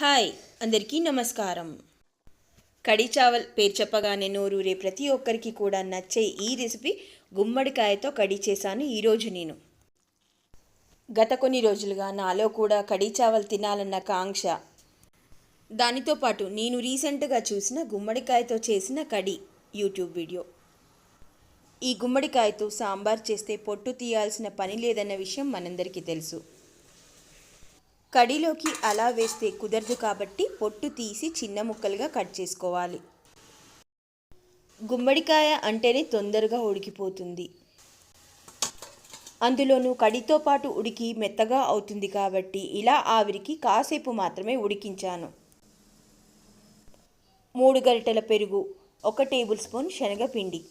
Hi అందరికీ నమస్కారం. కడి చావల్ పేరు చెప్పగానే నోరూరే ప్రతి ఒక్కరికి కూడా నచ్చే ఈ రెసిపీ గుమ్మడికాయతో కడి చేశాను ఈరోజు నేను. గత కొన్ని రోజులుగా నాలో కూడా కడి చావల్ తినాలన్న కాంక్ష. దానితో పాటు నేను రీసెంట్గా చూసిన గుమ్మడికాయతో చేసిన కడి యూట్యూబ్ వీడియో. ఈ గుమ్మడికాయతో సాంబార్ చేస్తే పొట్టు తీయాల్సిన పని లేదన్న విషయం మనందరికీ తెలుసు. కడిలోకి అలా వేస్తే కుదరదు కాబట్టి పొట్టు తీసి చిన్న ముక్కలుగా కట్ చేసుకోవాలి. గుమ్మడికాయ అంటేనే తొందరగా ఉడికిపోతుంది. అందులోనూ కడితో పాటు ఉడికి మెత్తగా అవుతుంది కాబట్టి ఇలా ఆవిరికి కాసేపు మాత్రమే ఉడికించాను. మూడు గరిటెల పెరుగు ఒక టేబుల్ స్పూన్ శనగపిండి.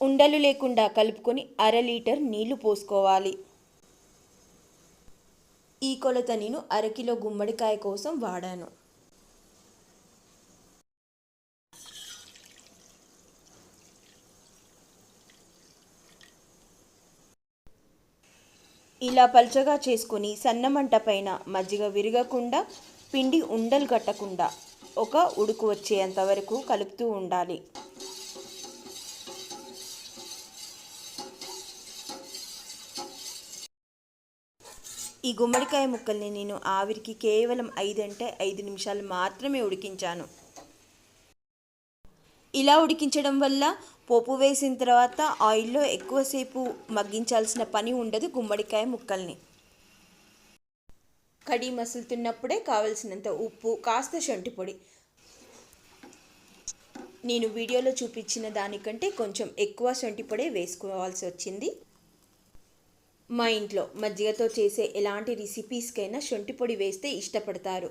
ఉండలు లేకుండా కలుపుకొని అర లీటర్ నీళ్ళు పోసుకోవాలి. ఈ కొలత నేను అరకిలో గుమ్మడికాయ కోసం వాడాను. ఇలా పల్చగా చేసుకొని సన్నమంట పైన మజ్జిగ విరగకుండా పిండి ఉండలు కట్టకుండా ఒక ఉడుకు వచ్చేంత వరకు కలుపుతూ ఉండాలి. ఈ గుమ్మడికాయ ముక్కల్ని నేను ఆవిరికి కేవలం ఐదు అంటే ఐదు నిమిషాలు మాత్రమే ఉడికించాను. ఇలా ఉడికించడం వల్ల పోపు వేసిన తర్వాత ఆయిల్లో ఎక్కువసేపు మగ్గించాల్సిన పని ఉండదు గుమ్మడికాయ ముక్కల్ని. కడి మసులుతున్నప్పుడే కావలసినంత ఉప్పు కాస్త శొంఠి పొడి. నేను వీడియోలో చూపించిన దానికంటే కొంచెం ఎక్కువ శొంఠి పొడి వేసుకోవాల్సి వచ్చింది. మా ఇంట్లో మజ్జిగతో చేసే ఎలాంటి రెసిపీస్కైనా శొంఠి పొడి వేస్తే ఇష్టపడతారు.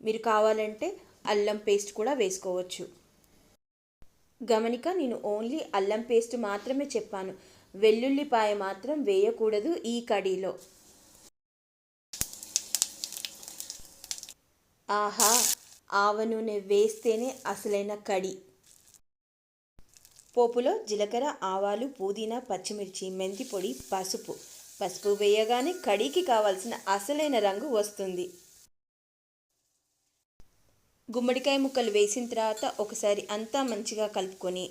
మీరు కావాలంటే అల్లం పేస్ట్ కూడా వేసుకోవచ్చు. గమనిక నేను ఓన్లీ అల్లం పేస్ట్ మాత్రమే చెప్పాను. వెల్లుల్లిపాయ మాత్రం వేయకూడదు ఈ కడీలో. ఆహా! ఆవ నూనె వేస్తేనే అసలైన కడి. పోపులో జీలకర్ర ఆవాలు పుదీనా పచ్చిమిర్చి మెంతి పొడి పసుపు. పసుపు వేయగానే కడికి కావాల్సిన అసలైన రంగు వస్తుంది. గుమ్మడికాయ ముక్కలు వేసిన తర్వాత ఒకసారి అంతా మంచిగా కలుపుకొని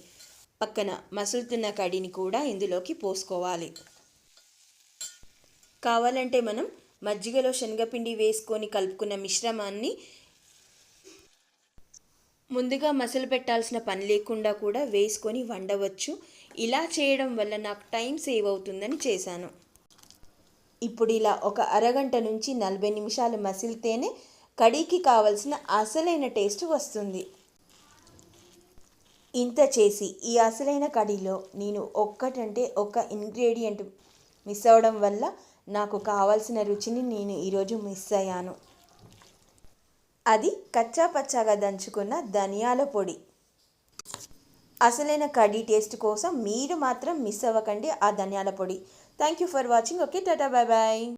పక్కన మసులుతున్న కడిని కూడా ఇందులోకి పోసుకోవాలి. కావాలంటే మనం మజ్జిగలో శనగపిండి వేసుకొని కలుపుకున్న మిశ్రమాన్ని ముందుగా మసలు పెట్టాల్సిన పని లేకుండా కూడా వేసుకొని వండవచ్చు. ఇలా చేయడం వల్ల నాకు టైం సేవ్ అవుతుందని చేశాను. ఇప్పుడు ఇలా ఒక అరగంట నుంచి నలభై నిమిషాలు మసిలితేనే కడీకి కావలసిన అసలైన టేస్ట్ వస్తుంది. ఇంత చేసి ఈ అసలైన కడీలో నేను ఒక్కటంటే ఒక్క ఇంగ్రీడియంట్ మిస్ అవడం వల్ల నాకు కావాల్సిన రుచిని నేను ఈరోజు మిస్ అయ్యాను. అది కచ్చా పచ్చాగా దంచుకున్న ధనియాల పొడి. అసలైన కడీ టేస్ట్ కోసం మీరు మాత్రం మిస్ అవ్వకండి ఆ ధనియాల పొడి. Thank you for watching. Okay, tata, bye-bye.